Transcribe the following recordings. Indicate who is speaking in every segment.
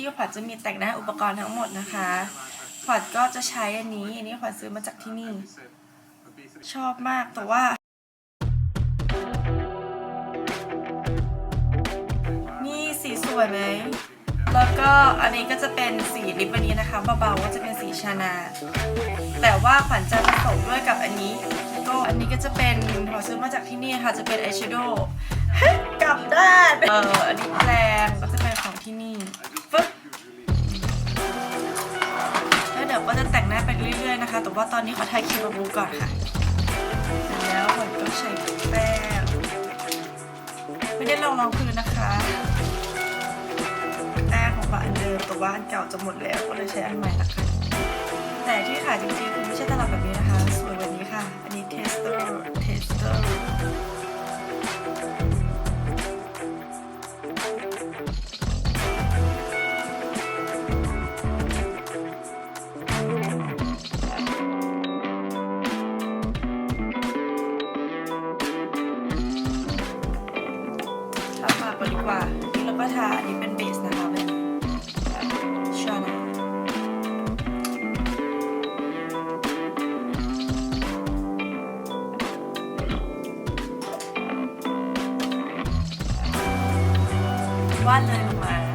Speaker 1: ที่ขวัญจะมีแต่งหน้าอุปกรณ์ทั้งหมดนะคะขวัญก็จะใช้อันนี้ อันนี้ขวัญซื้อมาจากที่นี่ ชอบมากแต่ว่า นี่สีสวยไหมแล้วก็อันนี้ก็จะเป็นสีลิปอันนี้นะคะเบาๆก็จะเป็นสีชานา แต่ว่าขวัญจะผสมด้วยกับอันนี้ก็อันนี้ก็จะเป็นขอซื้อมาจากที่นี่ค่ะจะเป็นอายแชโดว์กลับด้านเอออันนี้แรงก็จะเป็นของที่นี่ เรื่อยๆนะคะ แต่ว่าตอนนี้ขอทายคิวบำรุงก่อนค่ะ แล้วขวัญก็ใช้แป้งไม่ได้ลองรองพื้นนะคะแป้งของฝาอันเดิมแต่ว่าอันเก่าจะหมดแล้วก็เลยใช้อันใหม่ละค่ะแต่ที่ขายจริงๆคือไม่ใช่ตลับแบบ วาดเลยลงมา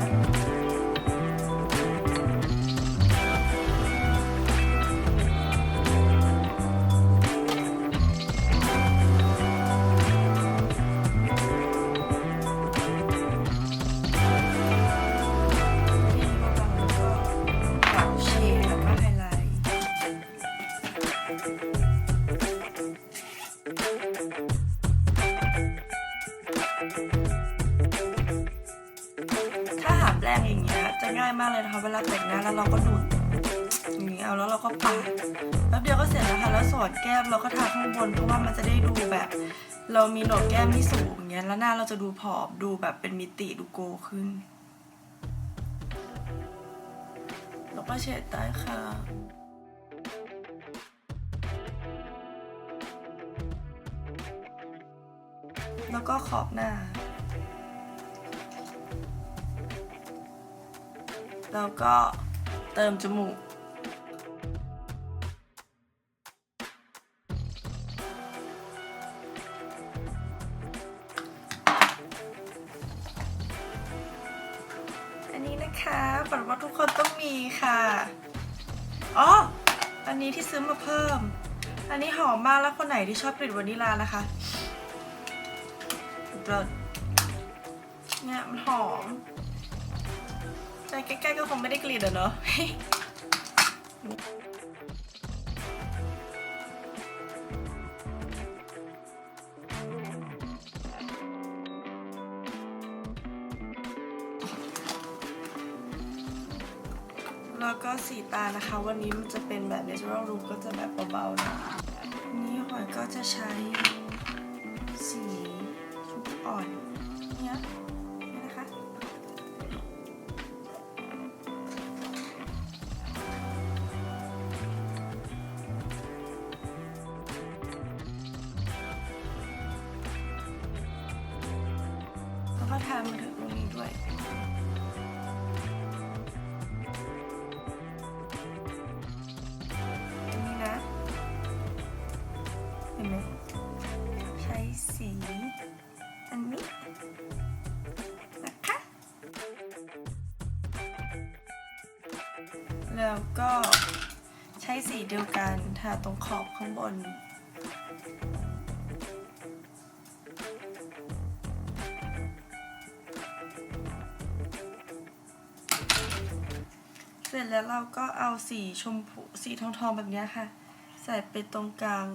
Speaker 1: รงอย่างเงี้ยจะง่ายมากเลยนะคะ เวลาแต่งหน้าแล้วเราก็ดูดอย่างนี้เอาแล้วเราก็ปาดแป๊บเดียวก็เสร็จแล้วค่ะแล้วส่วนแก้มเราก็ทาข้างบนเพราะว่ามันจะได้ดูแบบ เรามีโหนกแก้มที่สูงอย่างเงี้ยแล้วหน้าเราจะดูผอมดูแบบเป็นมิติดูโกขึ้นแล้วก็เฉดใต้ค่ะแล้วก็ขอบหน้า แล้วก็เติมจมูก อันนี้นะคะฝันว่าทุกคนต้องมีค่ะ อ๋อ อันนี้ที่ซื้อมาเพิ่ม อันนี้หอมมากแล้วคนไหนที่ชอบกลิ่นวานิลลานะคะเลิศเนี่ยมันหอม ใกล้ๆก็คงไม่ได้กลิ่นอะเนาะแล้วก็สีตานะคะ วันนี้มันจะเป็นแบบ natural look ก็จะแบบเบาๆนะนี่หอยก็จะใช้สีชมพูอ่อนเนี่ย แล้วก็ใช้สีเดียวกันทาตรงขอบข้างบน เสร็จแล้วเราก็เอาสีชมพูสีทองๆแบบนี้ค่ะ ใส่ไปตรงกลาง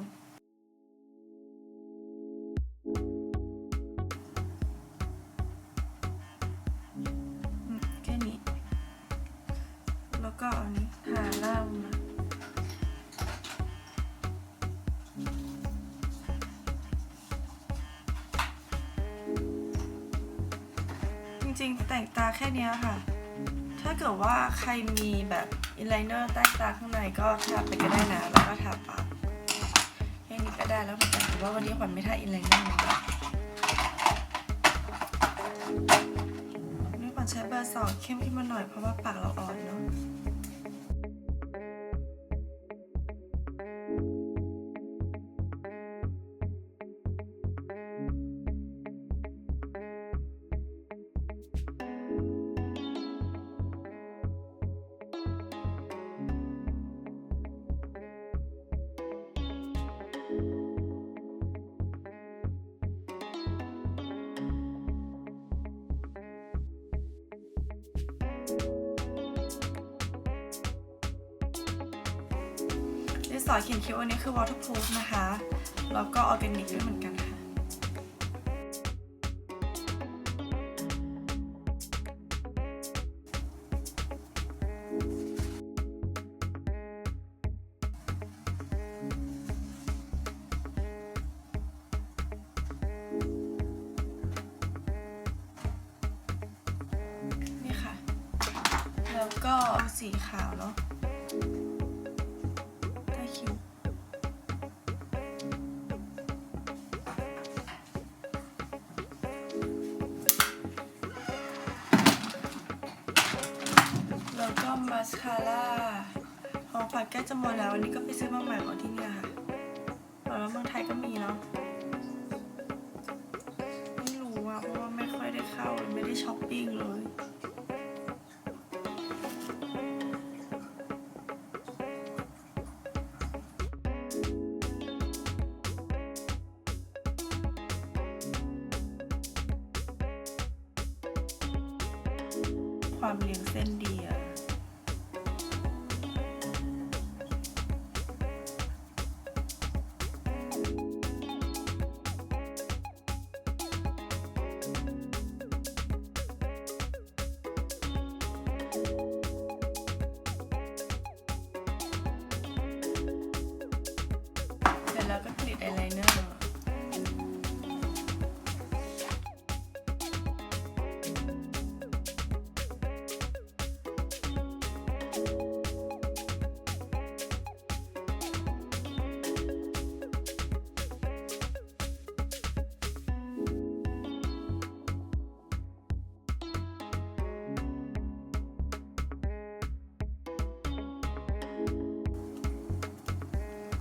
Speaker 1: ริงๆแต่งตาแค่นี้ค่ะ ถ้าเกิดว่าใครมีแบบอินไลเนอร์ใต้ตาข้างในก็ทาไปก็ได้นะแล้วก็ทาปากแค่นี้ก็ได้แล้วเหมือนกันแต่ว่าวันนี้ขวัญไม่ทาอินไลเนอร์นะนี่ขวัญใช้เบอร์สองเข้มขึ้นมาหน่อยเพราะว่าปากเราอ่อนเนาะ ดินสอเขียนคิ้วอันนี้คือ waterproof นะคะ แล้วก็ออร์แกนิกด้วยเหมือนกันค่ะ นี่ค่ะ แล้วก็สีขาวเนาะ สคาร่าของขวัญใกล้จะหมดแล้ววันนี้ก็ไปซื้อมาใหม่ของที่เนี่ยค่ะบอกแล้วเมืองไทยก็มีเนาะไม่รู้อะเพราะว่าไม่ค่อยได้เข้าไม่ได้ช้อปปิ้งเลยความเลี้ยงเส้นดีอะ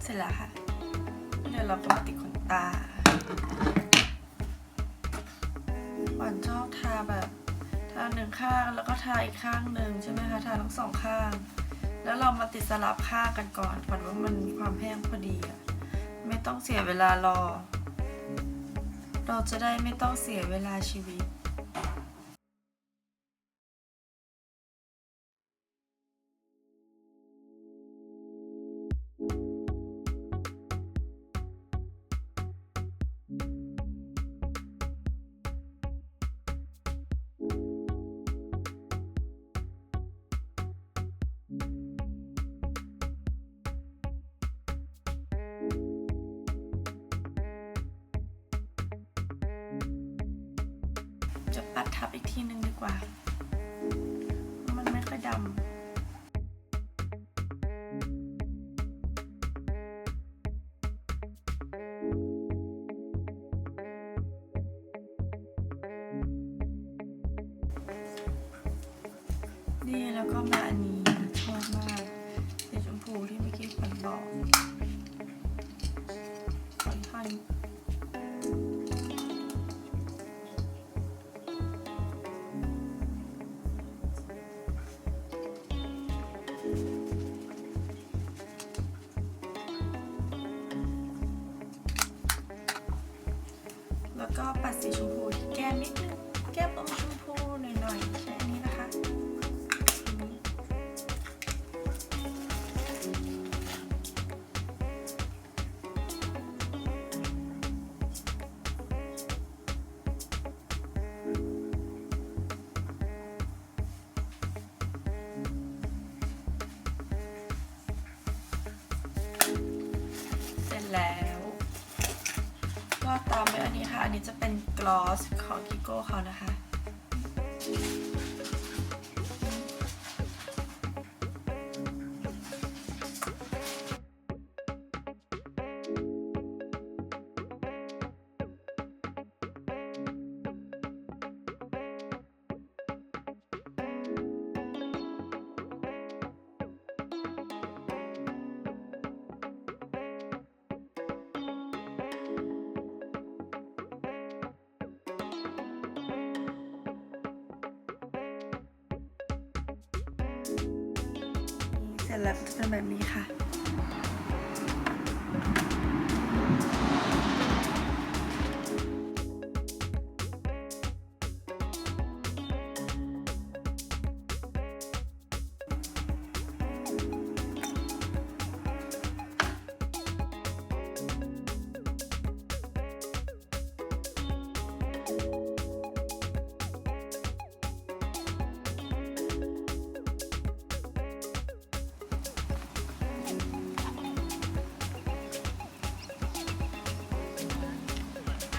Speaker 1: สร็จแล้วค่ะเดี๋ยวเราก็มาติดขนตาหวานชอบทาแบบทาหนึ่งข้างแล้วก็ทาอีกข้างหนึ่งใช่ไหมคะทาทั้งสองข้าง แล้วเรามาติดสลับข้างกันก่อนหวานว่ามันมีความแห้งพอดีอะไม่ต้องเสียเวลารอ เราจะได้ไม่ต้องเสียเวลาชีวิต จะปัดทับอีกทีหนึ่งดีกว่า มันไม่ค่อยดำนี่แล้วก็มาอันนี้ แล้ว ก็ตามด้วยอันนี้ค่ะ อันนี้จะเป็นกลอสของกิโก้เขานะคะ ร็จแล้วจะเป็นแบบนี้ค่ะ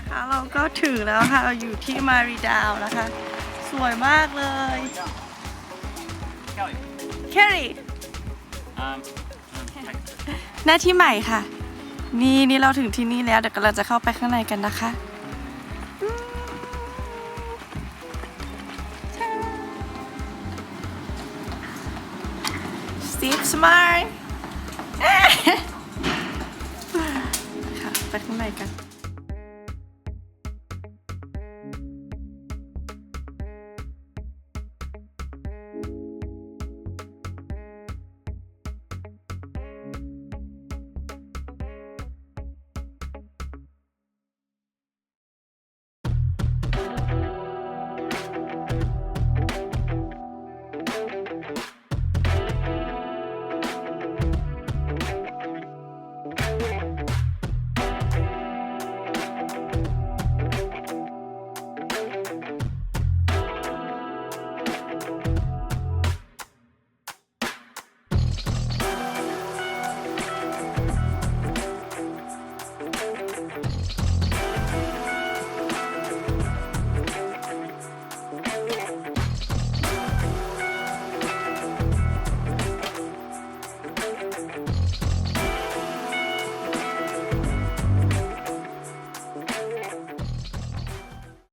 Speaker 1: นะคะ เราก็ถึงแล้วค่ะ เราอยู่ที่มารีดาวนะคะ สวยมากเลย
Speaker 2: Kelly.
Speaker 1: แครี
Speaker 2: Um,
Speaker 1: หน้าที่ใหม่ค่ะ นี่นี่เราถึงที่นี่แล้ว เดี๋ยวเราจะเข้าไปข้างในกันนะคะสตีฟสมายค่ะไปข้างในกัน